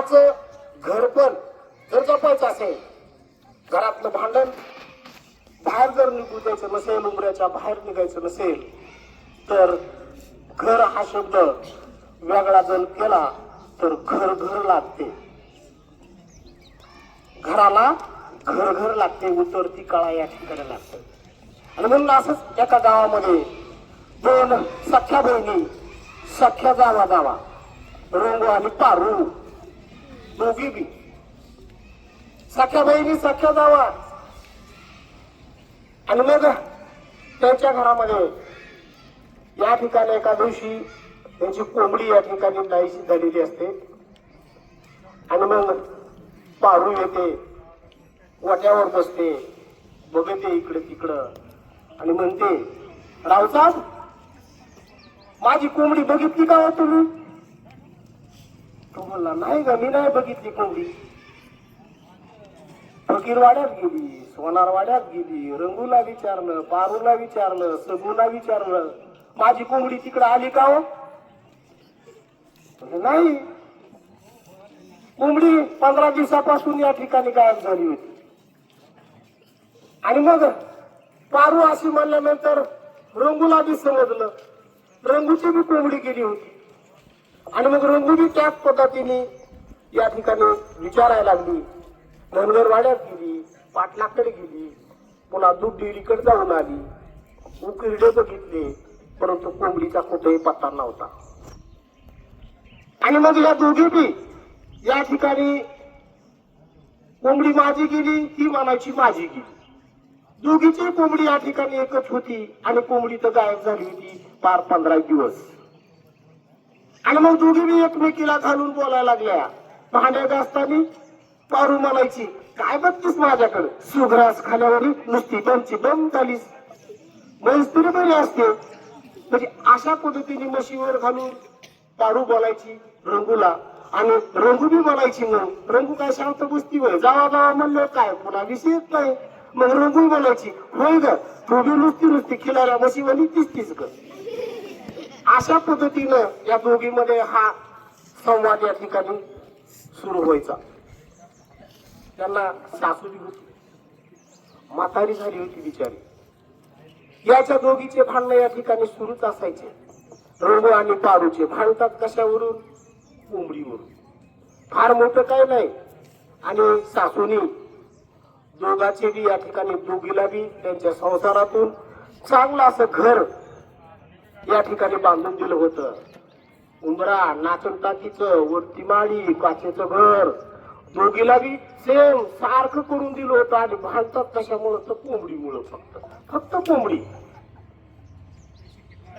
स्वतःच घर पण जर जपायचं असेल घरातलं भांडण बाहेर जर निघू द्यायचं नसेल उमऱ्याच्या बाहेर निघायचं नसेल तर घर हा शब्द वेगळा जर केला तर घर घर लागते. घराला घर घर लागते उतरती काळा या ठिकाणी लागते. आणि म्हणून असंच एका गावामध्ये दोन सख्या बहिणी सख्या जावा जावा रंगू आणि पारू. दोघी बी सख्या बहिणी सख्या जावा आणि मग त्यांच्या घरामध्ये या ठिकाणी एका दिवशी त्यांची कोंबडी या ठिकाणी नाहीशी झालेली असते. आणि मग पारू येते वाट्यावर बसते बघते इकडे तिकडं आणि म्हणते रावसाहेब माझी कोंबडी बघितली का हो तुम्ही? तो म्हणला नाही ग मी नाही बघितली कोंबडी फकीरवाड्यात गेली सोनारवाड्यात गेली रंगूला विचारलं पारूला विचारलं सगूला विचारलं माझी कोंबडी तिकडे आली का हो? नाही. कोंबडी पंधरा दिवसापासून या ठिकाणी गायब झाली होती. आणि मग पारू अशी म्हणल्यानंतर रंगूला बी समजलं. रंगूची बी कोंबडी गेली होती. आणि मग रंगू त्याच पद्धतीने या ठिकाणी विचारायला लागली. धनगरवाड्यात गेली पाटलाकडे गेली. पुन्हा दूध डेअरीकडे जाऊन आली. उकिरडे बघितले परंतु कोंबडीचा कुठेही पत्ता नव्हता. आणि मग या दोघी या ठिकाणी कोंबडी माझी गेली ती म्हणायची माझी गेली. दोघीची कोंबडी या ठिकाणी एकच होती आणि कोंबडी तर गायब झाली होती पार पंधरा दिवस. आणि मग दोघी बी एकमेकीला घालून बोलायला लागल्या. भांड्या घासतानी पारू म्हणायची काय बघतीस माझ्याकडे? सुग्रास खाल्यावर नुसती दमची दम झालीस. मैस्त्री बरी असते. म्हणजे अशा पद्धतीने म्हशीवर घालून पारू बोलायची रंगूला. आणि रंगू बी बोलायची मग रंगू काय शांत बुसती वय जावा जावा म्हणलं काय? पुन्हा विषयच नाही. मग रंगू बोलायची होय ग तू बी नुसती नुसती खिलाऱ्या म्हशीवाली दिसतीस ग अशा पद्धतीनं या दोघीमध्ये हा संवाद या ठिकाणी सुरू व्हायचा. त्यांना सासूबी होती. म्हातारी झाली होती बिचारी. याच्या दोघीचे भांडणं या ठिकाणी सुरूच असायचे. रंगू आणि पारूचे भांडतात कशावरून? कोंबडीवरून. फार मोठं काय नाही. आणि सासूनी दोघाचे बी या ठिकाणी दोघीला बी त्यांच्या संसारातून चांगलं असं घर या ठिकाणी बांधून दिलं होतं. उंबरा नाचण टाकीचं वरती माळी काचेचं घर. दोघीला बी सेम सारखं करून दिलं होतं आणि भांडतात कशामुळं? तर कोंबडीमुळं फक्त. फक्त कोंबडी.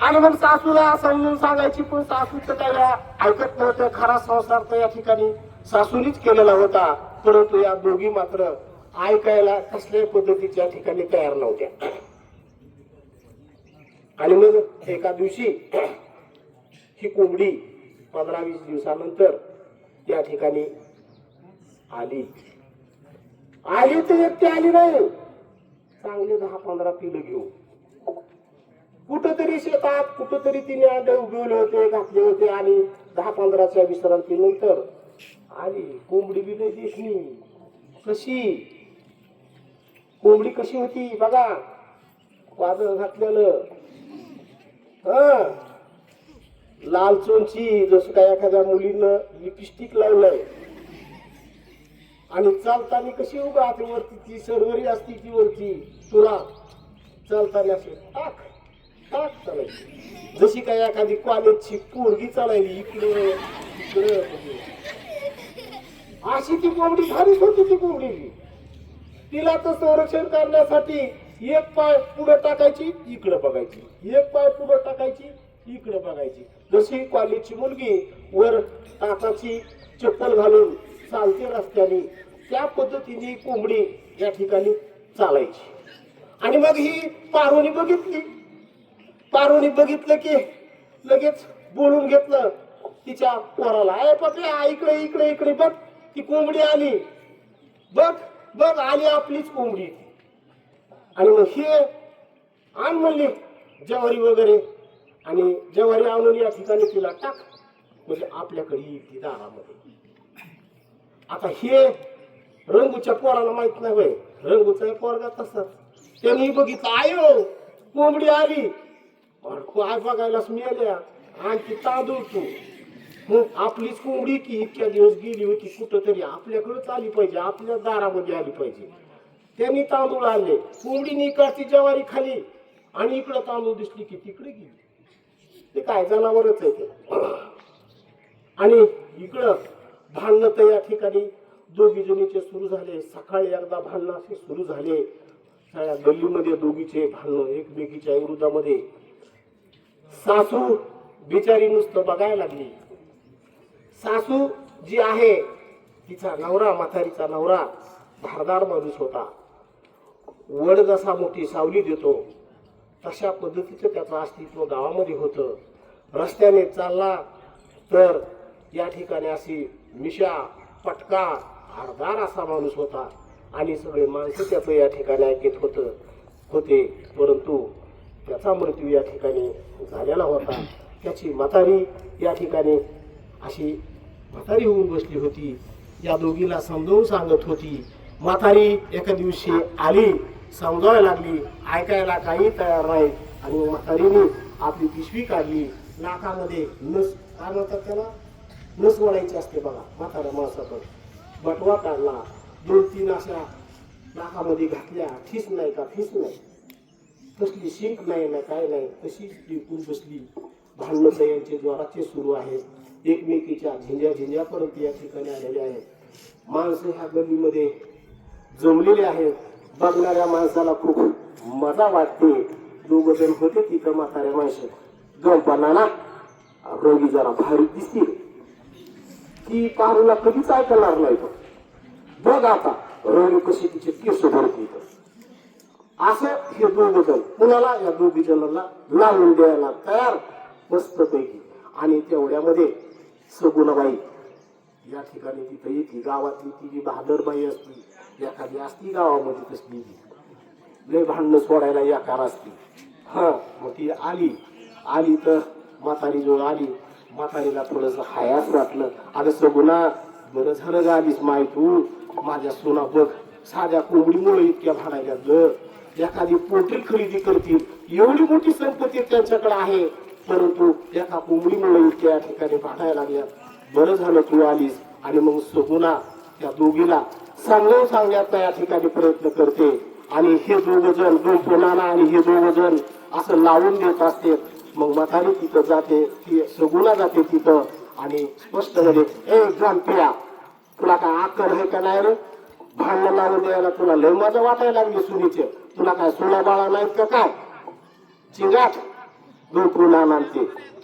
आणि मग सासूला समजून सांगायची पण सासूचं काय ऐकत नव्हतं खरा संसार तर या ठिकाणी सासूनीच केलेला होता. परंतु या दोघी मात्र ऐकायला कसल्याही पद्धतीच्या ठिकाणी तयार नव्हत्या. आणि मग एका दिवशी ही कोंबडी पंधरा वीस दिवसानंतर या ठिकाणी आली. आली तर एकटी आली नाही. चांगले दहा पंधरा पिलं घेऊ कुठंतरी शेतात कुठंतरी तिने अंडे उगवले होते घातले होते आणि दहा पंधराच्या विश्रांतीनंतर आली. कोंबडी बी दिसली कशी? कोंबडी कशी होती? बघा. वादळ घातलेलं लाल चोंची जसं काय एखाद्या मुलीनं लिपस्टिक लावलंय. आणि चालताना कशी उभा हाती वरती ती सरवरी असती ती वरती. तुला चालताना असे टाक टाक चालायची. जशी काय एखादी कॉलेजची पोरगी चालायली इकडे इकडे अशी ती कोंबडी भारीच होती ती कोंबडी. तिला तर संरक्षण करण्यासाठी एक पाय पुढे टाकायची इकडे बघायची. एक पाय पुढे टाकायची इकडे बघायची. जशी कॉलेजची मुलगी वर टाकाची चप्पल घालून चालते रस्त्याने त्या पद्धतीने कोंबडी या ठिकाणी चालायची. आणि मग ही पारोनी बघितली. पारोनी बघितलं की लगेच बोलून घेतलं तिच्या पोराला अय पप्या इकडे इकडे इकडे बघ ती कोंबडी आली. बघ बघ आली आपलीच कोंबडी. आणि मग हे आण म्हणली जवारी वगैरे आणि जवारी आणून या ठिकाणी तिला टाक. म्हणजे आपल्याकडे येईल ती दारामध्ये. आता हे रंगूच्या पोराला माहीत नाही होय. रंगूचा पोरगा तसं त्यांनी बघितलं आयो कोंबडी आली. अरे काय बघायलाच मिळाल्या आणखी तांदूळ तू. मग आपलीच कोंबडी की इतक्या दिवस गेली होती कुठं तरी आपल्याकडेच आली पाहिजे आपल्या दारामध्ये आली पाहिजे. त्यांनी तांदूळ आणले. कोंबडीने इकडची ज्वारी खाली. आणि इकडं तांदूळ दिसली की तिकडे गेली. ते काय जनावरच आहे ते. आणि इकडं भांडणं तर या ठिकाणी दोघी जणीचे सुरू झाले. सकाळी एकदा भांडणं असे सुरू झाले. सगळ्या गल्लीमध्ये दोघीचे भांडणं एकमेकीच्या विरोधामध्ये. सासू बिचारी नुसतं बघायला लागली. सासू जी आहे तिचा नवरा म्हातारीचा नवरा धारदार माणूस होता. वड जसा मोठी सावली देतो तशा पद्धतीचं त्याचं अस्तित्व गावामध्ये होतं. रस्त्याने चालला तर या ठिकाणी अशी मिशा पटका हरदार असा माणूस होता आणि सगळे माणसं त्याचं या ठिकाणी ऐकत होतं होते. परंतु त्याचा मृत्यू या ठिकाणी झालेला होता. त्याची म्हातारी या ठिकाणी अशी म्हातारी होऊन बसली होती. या दोघीला समजावून सांगत होती म्हातारी एका दिवशी आली समजावायला लागली ऐकायला काही तयार नाही. आणि म्हातारीने आपली पिशवी काढली. नाकामध्ये नस काय म्हणतात त्याला? नस वळायची असते बघा म्हाताऱ्या माणसाकडे बटवा काढला. दोन तीन अशा नाकामध्ये घातल्या. ठीस नाही का ठीस नाही. कसली शिंक नाही ना काय नाही. तशीच टिकून बसली. भांडणं यांचे जोराचे सुरू आहेत. एकमेकीच्या झिंज्या झिंज्यापर्यंत या ठिकाणी आलेले आहेत. माणसं ह्या गल्लीमध्ये जमलेले आहेत. बघणाऱ्या माणसाला खूप मजा वाटते. दोघ जण होते तिथं म्हाताऱ्या माणसं. गंपाना ना रोगी जरा भारी दिसतील. ती पारूला कधीच ऐकणार नाही बघ आता रोगी कशी तिचे केस भरती असं हे दोघ जण. कुणाला? या दोघी जणांना लावून द्यायला तयार मस्तपैकी. आणि तेवढ्यामध्ये सगुणाबाई या ठिकाणी तिथं येते गावातली ती जी बहादरबाई असती एखादी असती गावामध्ये तसली ती लय भांडणं सोडायला याकार असती हां मग ती आली. आली तर म्हातारी जो आली म्हातारीला थोडस हायास वाटलं. अरे सगुणा बरं झालं ग आलीस माय तू. माझ्या सोना बघ साध्या कोंबडीमुळे इतक्या भांडायला ग. एखादी पोल्ट्री खरेदी करतील. एवढी मोठी संपत्ती त्यांच्याकडे आहे. परंतु एका कोंबडीमुळे इतक्या ठिकाणी भाडायला लागल्या बरं झालं तू आलीस. आणि मग सगुणा त्या दोघीला सांगून सांगण्याचा या ठिकाणी प्रयत्न करते. आणि हे दोघ जण दोन पोनाला आणि हे दोघ जण असं लावून देत असते. मग म्हातारी तिथं जाते ती सगुणा जाते तिथं. आणि स्पष्ट झाले ए पिया तुला काय आकर आहे का नाही रे? भांडण लावून द्यायला तुला लय मजा वाटायला लागली सुनीचे. तुला काय सोना बाळा नाहीत का काय? चिंगाट दोन पुन्हा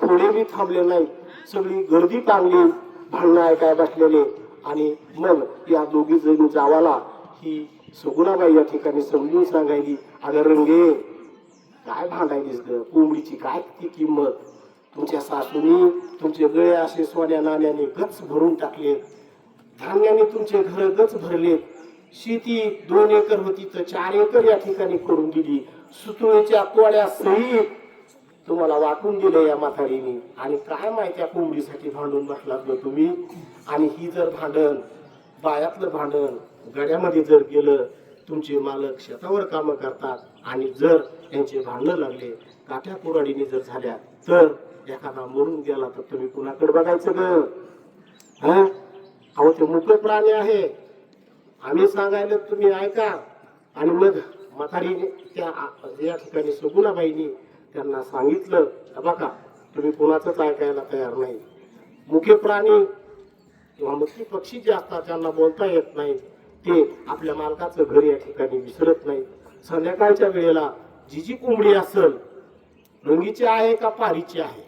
थोडे बी थांबले नाही सगळी गर्दी टांगली भांडणं ऐकाय बसलेले आणि मग या दोघी जणी जावाला ही सगुणाबाई या ठिकाणी समजून सांगायली अगं रंगे काय भांडायलीस ग कोंबडीची काय ती किंमत? तुमच्या सासूनी तुमचे गळे असे सोन्या नाण्याने गच भरून टाकले. धान्याने तुमचे घर गच भरले. शेती दोन एकर होती तर चार एकर या ठिकाणी करून दिली. सुतुळीच्या कोड्या सहित तुम्हाला वाटून दिलं या म्हातारीने. आणि काय माहिती या कोंबडीसाठी भांडून बसलात ग तुम्ही? आणि ही जर भांडण बायातलं भांडण गड्यामध्ये जर गेलं तुमचे मालक शेतावर कामं करतात आणि जर यांचे भांडणं लागले काठ्या कुराडीने जर झाल्या तर एखादा मरून गेला तर तुम्ही कुणाकडे बघायचं ग? हा? अहो ते मुख्य प्राणी आहे. आम्ही सांगायला तुम्ही ऐका. आणि मग म्हातारीने त्या या ठिकाणी सगुणाबाईनी त्यांना सांगितलं बघा तुम्ही कोणाचंच ऐकायला तयार नाही. मुख्य प्राणी किंवा मुख्य पक्षी जे असतात त्यांना बोलता येत नाही ते आपल्या मालकाचं घर या ठिकाणी विसरत नाही. संध्याकाळच्या वेळेला जी जी कोंबडी असल रंगीची आहे का पारीची आहे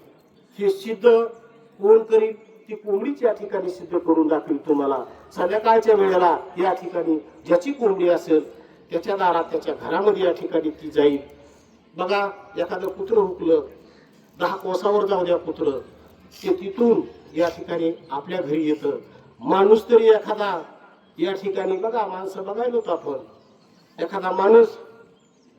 हे सिद्ध कोण करील? ती कोंबडीच या ठिकाणी सिद्ध करून दाखवेल तुम्हाला. संध्याकाळच्या वेळेला या ठिकाणी ज्याची कोंबडी असेल त्याच्या दारात त्याच्या घरामध्ये या ठिकाणी ती जाईल. बघा एखादं कुत्रं हुकलं दहा कोसावर जाऊ द्या कुत्रं ते तिथून या ठिकाणी आपल्या घरी येतं. माणूस तरी एखादा या ठिकाणी बघा माणसं बघायला होतो आपण. एखादा माणूस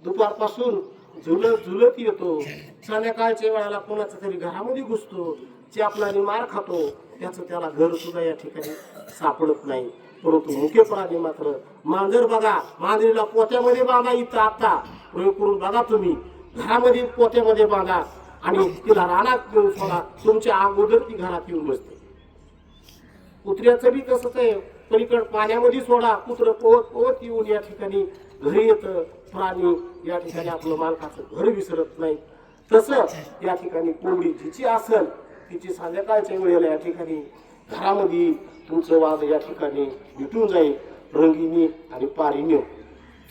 दुपारपासून झुलत झुलत येतो. संध्याकाळच्या वेळेला कोणाच्या तरी घरामध्ये घुसतो चेपलाने मार खातो. त्याचं त्याला घर सुद्धा या ठिकाणी सापडत नाही. परंतु मुख्य प्राणी मात्र मांजर बघा मांजरीला पोत्यामध्ये बांधा इथं आता. प्रयोग करून बघा तुम्ही. घरामध्ये पोत्यामध्ये बांधा आणि तिला रानात घेऊन सोडा. तुमच्या अगोदर ती घरात येऊन बसते. कुत्र्याचं बी तसंच आहे. पलीकड पाण्यामध्ये सोडा. कुत्र पोहत पोहत येऊन या ठिकाणी घरी येतं. प्राणी या ठिकाणी आपलं मालकाचं घर विसरत नाही. तसं या ठिकाणी कोंबडी जिची असल तिची संध्याकाळच्या वेळेला या ठिकाणी घरामध्ये तुमचं वाद या ठिकाणी भेटून जाईल. रंगीनी आणि पारीने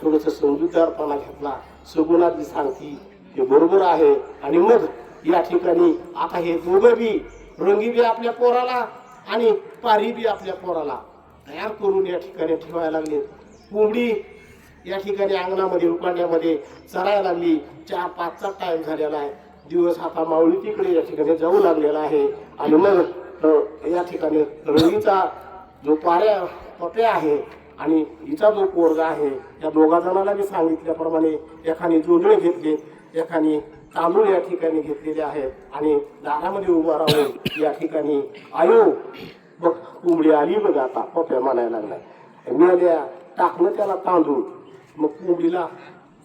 थोडस समजूतदारपणा घेतला. सगुणाची सांगती हे बरोबर आहे. आणि मग या ठिकाणी आता हे दोघं बी रंगी बी आपल्या पोराला आणि पारी बी आपल्या पोराला तयार करून या ठिकाणी ठेवायला लागले. कोंबडी या ठिकाणी अंगणामध्ये उकांड्यामध्ये चरायला लागली. चार पाचचा टाईम झालेला आहे. दिवस आता माऊली तिकडे या ठिकाणी जाऊ लागलेला आहे. आणि मग या ठिकाणी रंगीचा जो पाऱ्या पप्या आहे आणि हिचा जो पोरगा आहे या दोघा जणांना मी सांगितल्याप्रमाणे एखादी जोडणे घेतले एखाने तांदूळ या ठिकाणी घेतलेले आहेत आणि दारामध्ये उभा राहून या ठिकाणी आयो बघ कोंबडी आली बघ आता पप्या म्हणायला लागलाय. मिळाल्या टाकणं त्याला तांदूळ. मग कोंबडीला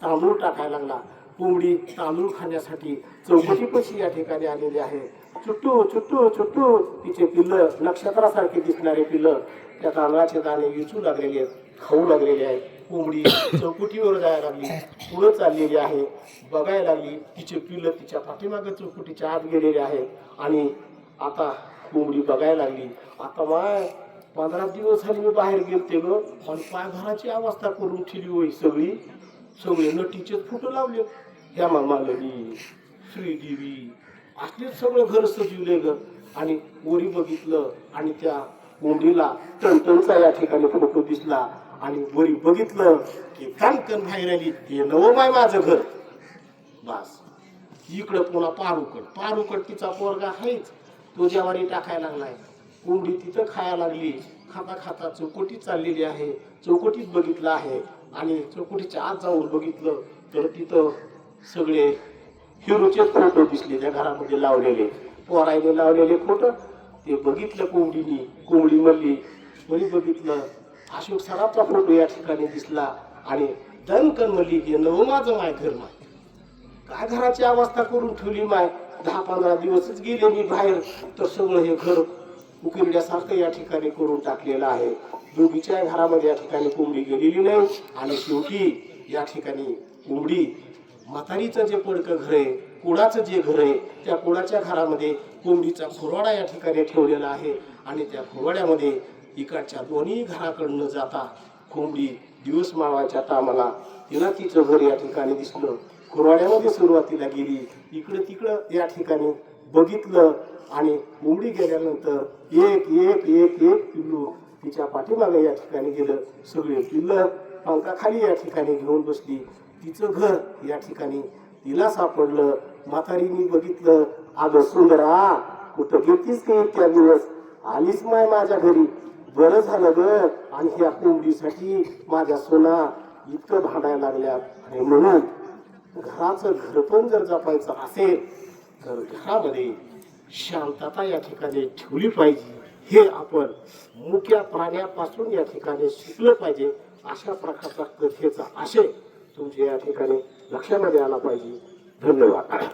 तांदूळ टाकायला लागला. कोंबडी तांदूळ खाण्यासाठी चौकशीपशी या ठिकाणी आलेली आहे? चुट्टू चुट्टू चुट्टू. तिचे पिल्लं नक्षत्रासारखे दिसणारे पिल्लं. त्या तांदळाचे दाणे विचू लागलेले आहेत खाऊ लागलेले आहेत. कोंबडी चौकुटीवर जायला लागली पुढं चाललेली आहे. बघायला लागली तिचे पिल्लं तिच्या पाठीमागे चौकुटीच्या आत गेलेले आहेत. आणि आता कोंबडी बघायला लागली. आता माय पंधरा दिवस झाले मी बाहेर गेलते ग. आणि पायभराची अवस्था करून ठेवली होई सगळी. सगळे नटीचे फोटो लावले. हेमा मालनी श्रीदेवी असलेच सगळं घर सजवले ग. आणि वरी बघितलं आणि त्या कोंबडीला टणटणचा या ठिकाणी फोटो दिसला. आणि वरी बघितलं की कानकन बाहेर आली. ते नवं माय माझं घर. बस. इकडं पुन्हा पारुकड. पारुकड तिचा पोरगा आहेच तो ज्वारी टाकायला लागलाय. कोंडी तिथं खायला लागली. खाता खाता चौकटीत चाललेली आहे. चौकटीत बघितलं आहे. आणि चौकटीच्या आत जाऊन बघितलं तर तिथं सगळे हिरोचेच फोटो दिसले त्या घरामध्ये लावलेले. पोरायने लावलेले फोटो. ते बघितलं कोंबडीनी. कोंबडी म्हणली म्हणी बघितलं. अशोक सराफचा फोटो या ठिकाणी दिसला आणि दणकण म्हणली की माझं माय घर माय. काय घराची अवस्था करून ठेवली माय? दहा पंधरा दिवसच गेले मी बाहेर. तर सगळं हे घर उकिरड्यासारखं या ठिकाणी करून टाकलेलं आहे. दोघीच्या घरामध्ये या ठिकाणी कोंबडी गेलेली नाही. आणि शेवटी या ठिकाणी कोंबडी म्हातारीचं जे पडकं घर आहे कुडाचं जे घर आहे त्या कुडाच्या घरामध्ये कोंबडीचा खुरवाडा या ठिकाणी ठेवलेला आहे. आणि त्या खुरवाड्यामध्ये इकडच्या दोन्ही घराकडनं जाता कोंबडी दिवस मावायच्या तामाला तिला तिचं घर या ठिकाणी दिसलं. खुरवाड्यामध्ये सुरुवातीला गेली. इकडं तिकडं या ठिकाणी बघितलं आणि कोंबडी गेल्यानंतर एक एक एक एक पिल्लू तिच्या पाठीमागे या ठिकाणी गेलं सगळे पिल्लं पंखाखाली या ठिकाणी घेऊन बसली. तिचं घर या ठिकाणी. तिला सापडलं. म्हातारीनी बघितलं. अगं सुंदरा कुठं गेलीस का त्या दिवस? आलीच माय माझ्या घरी. बरं झालं ग. आणि ह्या कोंबडीसाठी माझ्या सोना इतकं भांडायला लागल्या. आणि म्हणून घराचं घरपण जर जपायचं असेल तर घरामध्ये शांतता या ठिकाणी ठेवली पाहिजे. हे आपण मुख्या प्राण्यापासून या ठिकाणी शिकलं पाहिजे अशा प्रकारचा कथेचा आशय तुमच्या या ठिकाणी लक्षामध्ये आला पाहिजे. धन्यवाद.